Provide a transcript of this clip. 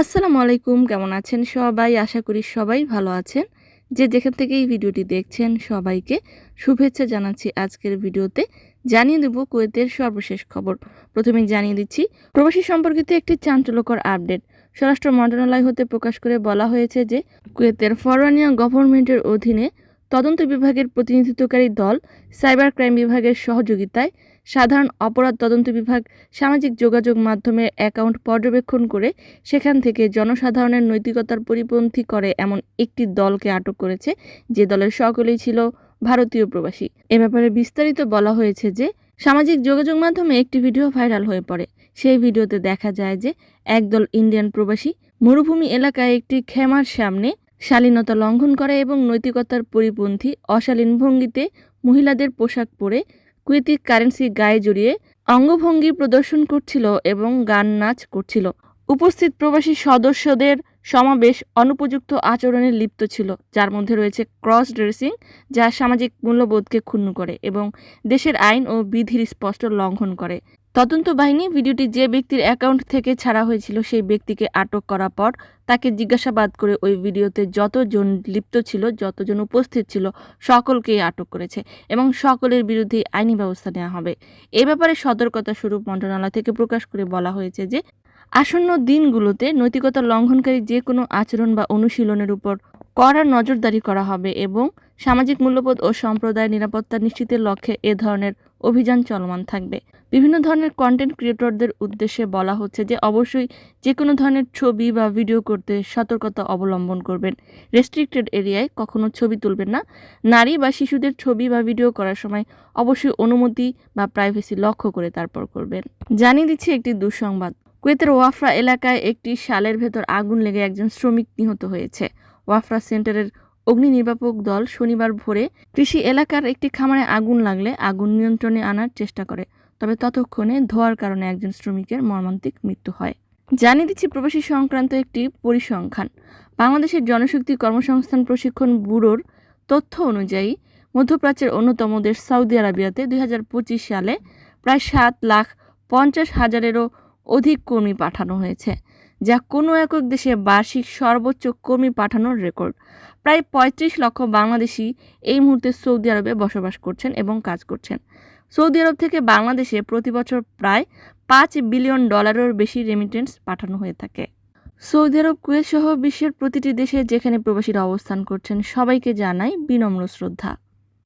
আসসালামু আলাইকুম, কেমন আছেন সবাই? আশা করি সবাই ভালো আছেন। যে যেখান থেকে এই ভিডিওটি দেখছেন সবাইকে শুভেচ্ছা জানাচ্ছি আজকের ভিডিওতে। জানিয়ে দেব কুয়েতের সর্বশেষ খবর। প্রথমে জানিয়ে দিচ্ছি, প্রবাসী সম্পর্কিত একটি চাঞ্চল্যকর আপডেট। স্বরাষ্ট্র মন্ত্রণালয় হতে প্রকাশ করে বলা হয়েছে যে, কুয়েতের ফরওয়ানিয়া গভর্নমেন্টের অধীনে তদন্ত বিভাগের প্রতিনিধিত্বকারী দল, সাইবার ক্রাইম বিভাগের সহযোগিতায় সাধারণ অপরাধ তদন্ত বিভাগ সামাজিক যোগাযোগ মাধ্যমের অ্যাকাউন্ট পর্যবেক্ষণ করে সেখান থেকে জনসাধারণের নৈতিকতার পরিপন্থী করে এমন একটি দলকে আটক করেছে যে দলের সকলেই ছিল ভারতীয় প্রবাসী। এ ব্যাপারে বিস্তারিত বলা হয়েছে যে, সামাজিক যোগাযোগ মাধ্যমে একটি ভিডিও ভাইরাল হয়ে পড়ে। সেই ভিডিওতে দেখা যায় যে, একদল ইন্ডিয়ান প্রবাসী মরুভূমি এলাকায় একটি খেমার সামনে শালীনতা লঙ্ঘন করে এবং নৈতিকতার পরিপন্থী অশালীন ভঙ্গিতে মহিলাদের পোশাক পরে কুয়েতি কারেন্সি গায়ে জড়িয়ে অঙ্গভঙ্গি প্রদর্শন করছিল এবং গান নাচ করছিল। উপস্থিত প্রবাসী সদস্যদের সমাবেশ অনুপযুক্ত আচরণে লিপ্ত ছিল, যার মধ্যে রয়েছে ক্রস ড্রেসিং যা সামাজিক মূল্যবোধকে ক্ষুণ্ণ করে এবং দেশের আইন ও বিধির স্পষ্ট লঙ্ঘন করে। তদন্ত বাহিনী ভিডিওটি যে ব্যক্তির অ্যাকাউন্ট থেকে ছাড়া হয়েছিল সেই ব্যক্তিকে আটক করার পর তাকে জিজ্ঞাসাবাদ করে ওই ভিডিওতে যতজন লিপ্ত ছিল, যতজন উপস্থিত ছিল, সকলকেই আটক করেছে এবং সকলের বিরুদ্ধে আইনি ব্যবস্থা নেওয়া হবে। এ ব্যাপারে সতর্কতা স্বরূপ মন্ত্রণালয় থেকে প্রকাশ করে বলা হয়েছে যে, আসন্ন দিনগুলোতে নৈতিকতা লঙ্ঘনকারী যে কোনো আচরণ বা অনুশীলনের উপর কড়া নজরদারি করা হবে এবং সামাজিক মূল্যবোধ ও সম্প্রদায়ের নিরাপত্তা নিশ্চিতের লক্ষ্যে এ ধরনের অভিযান চলমান থাকবে। বিভিন্ন ধরনের কন্টেন্ট ক্রিয়েটরদের উদ্দেশ্যে বলা হচ্ছে যে, অবশ্যই যে কোনো ধরনের ছবি বা ভিডিও করতে সতর্কতা অবলম্বন করবেন। রেস্ট্রিক্টেড এরিয়ায় কখনো ছবি তুলবেন না। নারী বা শিশুদের ছবি বা ভিডিও করার সময় অবশ্যই অনুমতি বা প্রাইভেসি লক্ষ্য করে তারপর করবেন। জানিয়ে দিচ্ছি একটি দুঃসংবাদ। কুয়েতের ওয়াফরা এলাকায় একটি শালের ভেতর আগুন লেগে একজন শ্রমিক নিহত হয়েছে। ওয়াফরা সেন্টারের অগ্নি নির্বাপক দল শনিবার ভোরে কৃষি এলাকার একটি খামারে আগুন লাগলে আগুন নিয়ন্ত্রণে আনার চেষ্টা করে, তবে ততক্ষণে ধোয়ার কারণে একজন শ্রমিকের মর্মান্তিক মৃত্যু হয়। জানিয়ে দিচ্ছি, প্রবাসী সংক্রান্ত একটি পরিসংখ্যান। বাংলাদেশের জনশক্তি কর্মসংস্থান প্রশিক্ষণ ব্যুরোর তথ্য অনুযায়ী, মধ্যপ্রাচ্যের অন্যতম দেশ সৌদি আরবিয়াতে দুই হাজার পঁচিশ সালে প্রায় সাত লাখ পঞ্চাশ হাজারেরও অধিক কর্মী পাঠানো হয়েছে। যা কোনো একক দেশে বার্ষিক সর্বোচ্চ কর্মী পাঠানোর রেকর্ড। প্রায় পঁয়ত্রিশ লক্ষ বাংলাদেশি এই মুহূর্তে সৌদি আরবে বসবাস করছেন এবং কাজ করছেন। সৌদি আরব থেকে বাংলাদেশে প্রতি বছর প্রায় পাঁচ বিলিয়ন ডলারের বেশি রেমিটেন্স পাঠানো হয়ে থাকে। সৌদি আরব, কুয়েত সহ বিশ্বের প্রতিটি দেশে যেখানে প্রবাসীরা অবস্থান করছেন, সবাইকে জানাই বিনম্র শ্রদ্ধা।